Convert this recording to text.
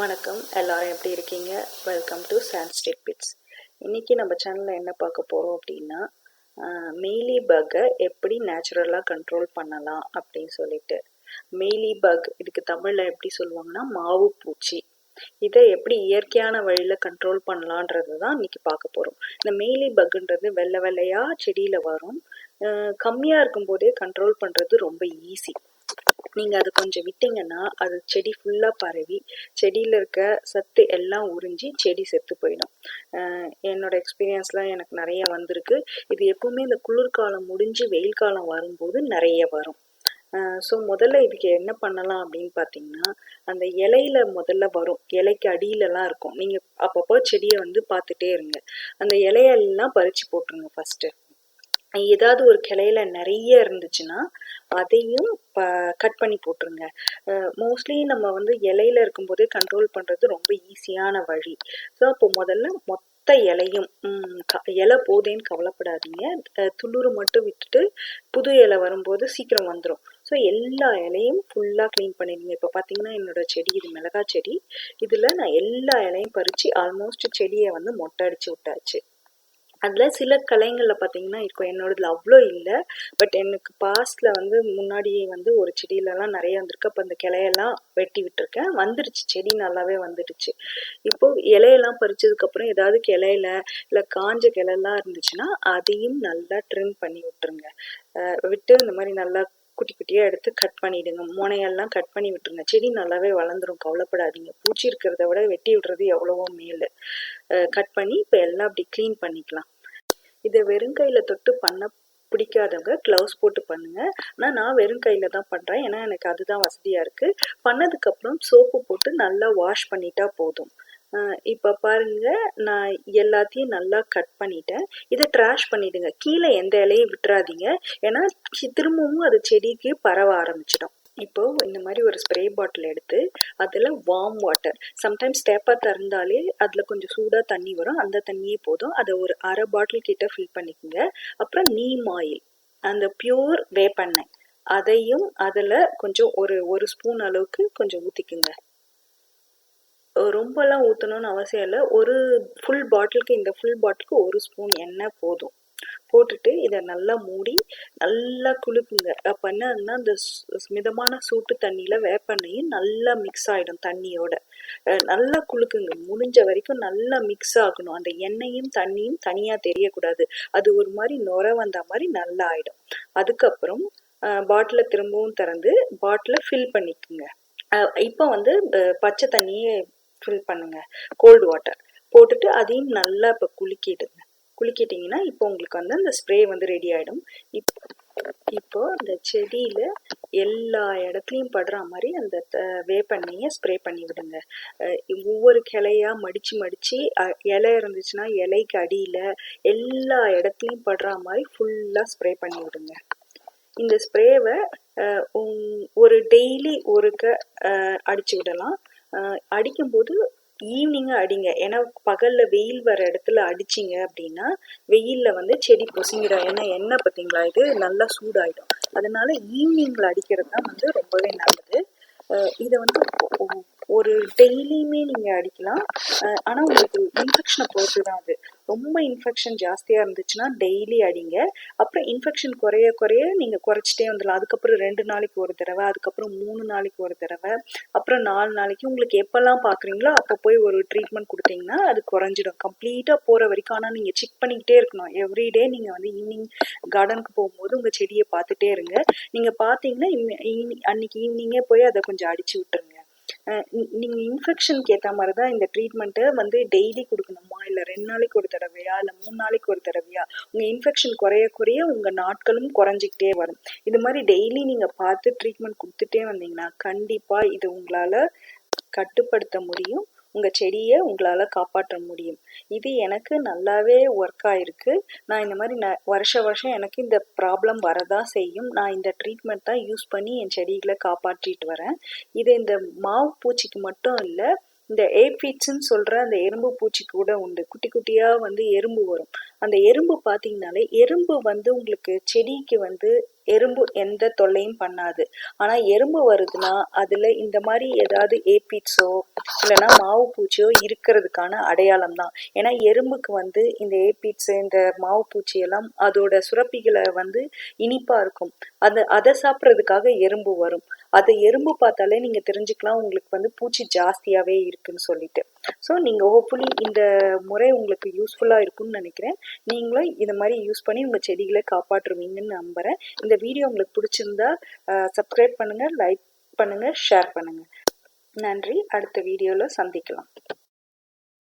வணக்கம். எல்லாரும் எப்படி இருக்கீங்க? வெல்கம் டு சாண்ட் பிட்ஸ் இன்னைக்கு நம்ம சேனலில் என்ன பார்க்க போகிறோம் அப்படின்னா மெய்லி பக்கை எப்படி நேச்சுரலாக கண்ட்ரோல் பண்ணலாம் அப்படின்னு சொல்லிட்டு. மெய்லி பக் இதுக்கு தமிழில் எப்படி சொல்லுவாங்கன்னா மாவு பூச்சி. இதை எப்படி இயற்கையான வழியில் கண்ட்ரோல் பண்ணலான்றது தான் இன்னைக்கு பார்க்க போகிறோம் இந்த மெய்லி பக்குன்றது வெள்ளை வெள்ளையாக செடியில் வரும். கம்மியாக இருக்கும்போதே கண்ட்ரோல் பண்ணுறது ரொம்ப ஈஸி நீங்கள் அது கொஞ்சம் விட்டீங்கன்னா அது செடி ஃபுல்லாக பரவி செடியில் இருக்க சத்து எல்லாம் உறிஞ்சி செடி செத்து போயிடும். என்னோட எக்ஸ்பீரியன்ஸ்லாம் எனக்கு நிறைய வந்திருக்கு. இது எப்பவுமே இந்த குளிர்காலம் முடிஞ்சு வெயில் காலம் வரும்போது நிறைய வரும். ஸோ முதல்ல இதுக்கு என்ன பண்ணலாம் அப்படின்னு பார்த்தீங்கன்னா அந்த இலையில முதல்ல வரும். இலைக்கு அடியிலலாம் இருக்கும். நீங்கள் அப்பப்போ செடியை வந்து பார்த்துட்டே இருங்க. அந்த இலையெல்லாம் பறித்து போட்டுருங்க ஃபஸ்ட்டு ஏதாவது ஒரு கிளையில நிறைய இருந்துச்சுன்னா அதையும் கட் பண்ணி போட்டுருங்க. மோஸ்ட்லி நம்ம வந்து இலையில இருக்கும்போதே கண்ட்ரோல் பண்ணுறது ரொம்ப ஈஸியான வழி. ஸோ அப்போ முதல்ல மொத்த இலையும் இலை போதேன்னு கவலைப்படாதீங்க. அஹ் மட்டும் விட்டுட்டு புது இலை வரும்போது சீக்கிரம் வந்துடும் ஸோ எல்லா இலையும் ஃபுல்லாக க்ளீன் பண்ணிடுங்க. இப்போ பார்த்தீங்கன்னா என்னோட செடி இது மிளகா செடி. இதில் நான் எல்லா இலையும் பறித்து ஆல்மோஸ்ட் செடியை வந்து மொட்டை அடித்து விட்டாச்சு. அதில் சில கலைங்களில் பார்த்தீங்கன்னா இருக்கும் என்னோடதுல அவ்வளோ இல்லை. பட் எனக்கு பாஸ்டில் வந்து முன்னாடி வந்து ஒரு செடியிலலாம் நிறைய வந்திருக்கு. அப்போ அந்த கிளையெல்லாம் வெட்டி விட்டுருக்கேன். வந்துடுச்சு செடி நல்லாவே வந்துடுச்சு. இப்போ இலையெல்லாம் பறிச்சதுக்கப்புறம் ஏதாவது கிளையில இல்லை காஞ்ச கிளையெல்லாம் இருந்துச்சுன்னா அதையும் நல்லா ட்ரிம் பண்ணி விட்டுருங்க. விட்டு இந்த மாதிரி நல்லா வெட்டியாக குட்டியாக எடுத்து கட் பண்ணிவிடுங்க முனையெல்லாம் கட் பண்ணி விட்டுருங்க. செடி நல்லாவே வளர்ந்துடும் கவலைப்படாதீங்க. பூச்சி இருக்கிறத விட வெட்டி விடுறது எவ்வளவோ மேலு. கட் பண்ணி இப்போ எல்லாம் அப்படி க்ளீன் பண்ணிக்கலாம். இதை வெறும் கையில் தொட்டு பண்ண பிடிக்காதவங்க க்ளவுஸ் போட்டு பண்ணுங்க. ஆனால் நான் வெறும் கையில் தான் பண்ணுறேன் ஏன்னா எனக்கு அதுதான் வசதியாக இருக்குது பண்ணதுக்கப்புறம் சோப்பு போட்டு நல்லா வாஷ் பண்ணிட்டா போதும். இப்போ பாருங்க நான் எல்லாத்தையும் நல்லா கட் பண்ணிட்டேன். இதை ட்ராஷ் பண்ணிடுங்க. கீழே எந்த இலையும் விட்டுறாதீங்க. ஏன்னா திரும்பவும் அது செடிக்கு பரவ ஆரம்பிச்சிடும். இப்போ இந்த மாதிரி ஒரு ஸ்ப்ரே பாட்டில் எடுத்து அதில் வார்ம் வாட்டர் சம்டைம்ஸ் டேப்பாக திறந்தாலே அதில் கொஞ்சம் சூடாக தண்ணி வரும். அந்த தண்ணியே போதும். அதை ஒரு அரை பாட்டில் கிட்ட ஃபில் பண்ணிக்கோங்க. அப்புறம் நீம் ஆயில் அந்த பியூர் வேப்பெண்ணெய் அதையும் அதில் கொஞ்சம் ஒரு ஒரு ஸ்பூன் அளவுக்கு கொஞ்சம் ஊற்றிக்குங்க ரொம்பலாம் ஊற்றணும்னு அவசியம் இல்லை. ஒரு ஃபுல் பாட்டிலுக்கு இந்த ஃபுல் பாட்டிலுக்கு ஒரு ஸ்பூன் எண்ணெய் போதும். போட்டுட்டு இதை நல்லா மூடி நல்லா குளிப்புங்க அப்போ என்னன்னா அந்த மிதமான சூட்டு தண்ணியில் வேப்பெண்ணையும் நல்லா மிக்ஸ் ஆகிடும் தண்ணியோட. நல்லா குளுக்குங்க. முடிஞ்ச வரைக்கும் நல்லா மிக்ஸ் ஆகணும். அந்த எண்ணெயும் தண்ணியும் தனியாக தெரியக்கூடாது. அது ஒரு மாதிரி நுர வந்த மாதிரி நல்லா ஆகிடும் அதுக்கப்புறம் பாட்டிலை திரும்பவும் திறந்து பாட்டிலை ஃபில் பண்ணிக்கோங்க. இப்போ வந்து பச்சை தண்ணியே ஃபில் பண்ணுங்கள் கோல்டு வாட்டர் போட்டுட்டு அதையும் நல்லா இப்போ குலுக்கிடுங்க. குளிக்கிட்டிங்கன்னா இப்போ உங்களுக்கு வந்து அந்த ஸ்ப்ரே வந்து ரெடி ஆகிடும் இப்போ இப்போ அந்த செடியில் எல்லா இடத்துலையும் படுற மாதிரி அந்த த- ஸ்ப்ரே பண்ணி விடுங்க. ஒவ்வொரு கிளையாக மடித்து மடித்து இலை இருந்துச்சுன்னா இலைக்கு அடியில் எல்லா இடத்துலையும் படுற மாதிரி ஃபுல்லாக ஸ்ப்ரே பண்ணி விடுங்க. இந்த ஸ்ப்ரேவை ஒரு டெய்லி ஒருக்க அடித்து அடிச்சு விடலாம். அடிக்கும்போது ஈவினிங் அடிங்க. ஏன்னா பகல்ல வெயில் வர இடத்துல அடிச்சிங்க அப்படின்னா வெயிலில் வந்து செடி பொசுங்கிடும். ஏன்னா எண்ணெய் பார்த்தீங்களா? இது நல்லா சூடாயிடும். அதனால ஈவினிங்ல அடிக்கிறது தான் வந்து ரொம்பவே நல்லது. இதை வந்து ஒரு டெய்லியுமே நீங்கள் அடிக்கலாம். ஆனால் உங்களுக்கு இன்ஃபெக்ஷனை பொறுத்து தான் அது. ரொம்ப இன்ஃபெக்ஷன் ஜாஸ்தியாக இருந்துச்சுன்னா டெய்லி அடிங்க. அப்புறம் இன்ஃபெக்ஷன் குறைய குறைய நீங்கள் குறைச்சிட்டே வந்துடலாம். அதுக்கப்புறம் ரெண்டு நாளைக்கு ஒரு தடவை அதுக்கப்புறம் மூணு நாளைக்கு ஒரு தடவை அப்புறம் நாலு நாளைக்கு. உங்களுக்கு எப்போல்லாம் பார்க்குறீங்களோ அப்போ போய் ஒரு ட்ரீட்மெண்ட் கொடுத்தீங்கன்னா அது குறைஞ்சிடும். கம்ப்ளீட்டாக போகிற வரைக்கும். ஆனால் நீங்கள் செக் பண்ணிக்கிட்டே இருக்கணும். எவ்ரிடே நீங்கள் வந்து ஈவினிங் கார்டனுக்கு போகும்போது உங்கள் செடியை பார்த்துட்டே இருங்க. நீங்கள் பார்த்தீங்கன்னா ஈவினிங் அன்னைக்கு ஈவினிங்கே போய் அதை கொஞ்சம் அடிச்சு விட்டுருங்க. நீங்கள் நீங்க இன்ஃபெக்ஷனுக்கு ஏற்ற மாதிரி தான் இந்த ட்ரீட்மெண்ட்டை வந்து டெய்லி கொடுக்கணும். இல்லை ரெண்டு நாளைக்கு ஒரு தடவையா இல்லை மூணு நாளைக்கு ஒரு தடவையா உங்கள் இன்ஃபெக்ஷன் குறைய குறைய உங்கள் நாட்களும் குறைஞ்சிக்கிட்டே வரும். இது மாதிரி டெய்லி நீங்கள் பார்த்து ட்ரீட்மெண்ட் கொடுத்துட்டே வந்தீங்கன்னா கண்டிப்பாக இது உங்களால் கட்டுப்படுத்த முடியும். உங்கள் செடியை உங்களால் காப்பாற்ற முடியும். இது எனக்கு நல்லாவே ஒர்க் ஆயிருக்கு. நான் இந்த மாதிரி ந வருஷ வருஷம் எனக்கு இந்த ப்ராப்ளம் வரதான் செய்யும். நான் இந்த ட்ரீட்மெண்ட் தான் யூஸ் பண்ணி என் செடிகளை காப்பாற்றிட்டு வரேன். இது இந்த மாவு பூச்சிக்கு மட்டும் இல்லை இந்த ஏபிட்ஸ்ன்னு சொல்கிற அந்த எறும்பு பூச்சி கூட உண்டு. குட்டி குட்டியாக வந்து எறும்பு வரும். அந்த எறும்பு பார்த்தீங்கனாலே எறும்பு வந்து உங்களுக்கு செடிக்கு வந்து எறும்பு எந்த தொல்லையும் பண்ணாது. ஆனால் எறும்பு வருதுன்னா அதில் இந்த மாதிரி ஏதாவது ஏபிட்ஸோ இல்லைன்னா மாவு பூச்சியோ இருக்கிறதுக்கான அடையாளம் தான். ஏன்னா எறும்புக்கு வந்து இந்த ஏபிட்ஸ் இந்த மாவு பூச்சி எல்லாம் அதோட சுரப்பிகளை வந்து இனிப்பாக இருக்கும். அது அதை சாப்பிட்றதுக்காக எறும்பு வரும். அதை எறும்பு பார்த்தாலே நீங்கள் தெரிஞ்சுக்கலாம் உங்களுக்கு வந்து பூச்சி ஜாஸ்தியாகவே இருக்குன்னு சொல்லிட்டு. ஸோ நீங்கள் ஹோப்ஃபுல்லி இந்த முறை உங்களுக்கு யூஸ்ஃபுல்லாக இருக்கும்னு நினைக்கிறேன். நீங்களும் இந்த மாதிரி யூஸ் பண்ணி உங்கள் செடிகளை காப்பாற்றுவீங்கன்னு நம்புகிறேன் இந்த வீடியோ உங்களுக்கு பிடிச்சிருந்தா சப்ஸ்கிரைப் பண்ணுங்கள் லைக் பண்ணுங்கள் ஷேர் பண்ணுங்கள் நன்றி. அடுத்த வீடியோவில் சந்திக்கலாம்.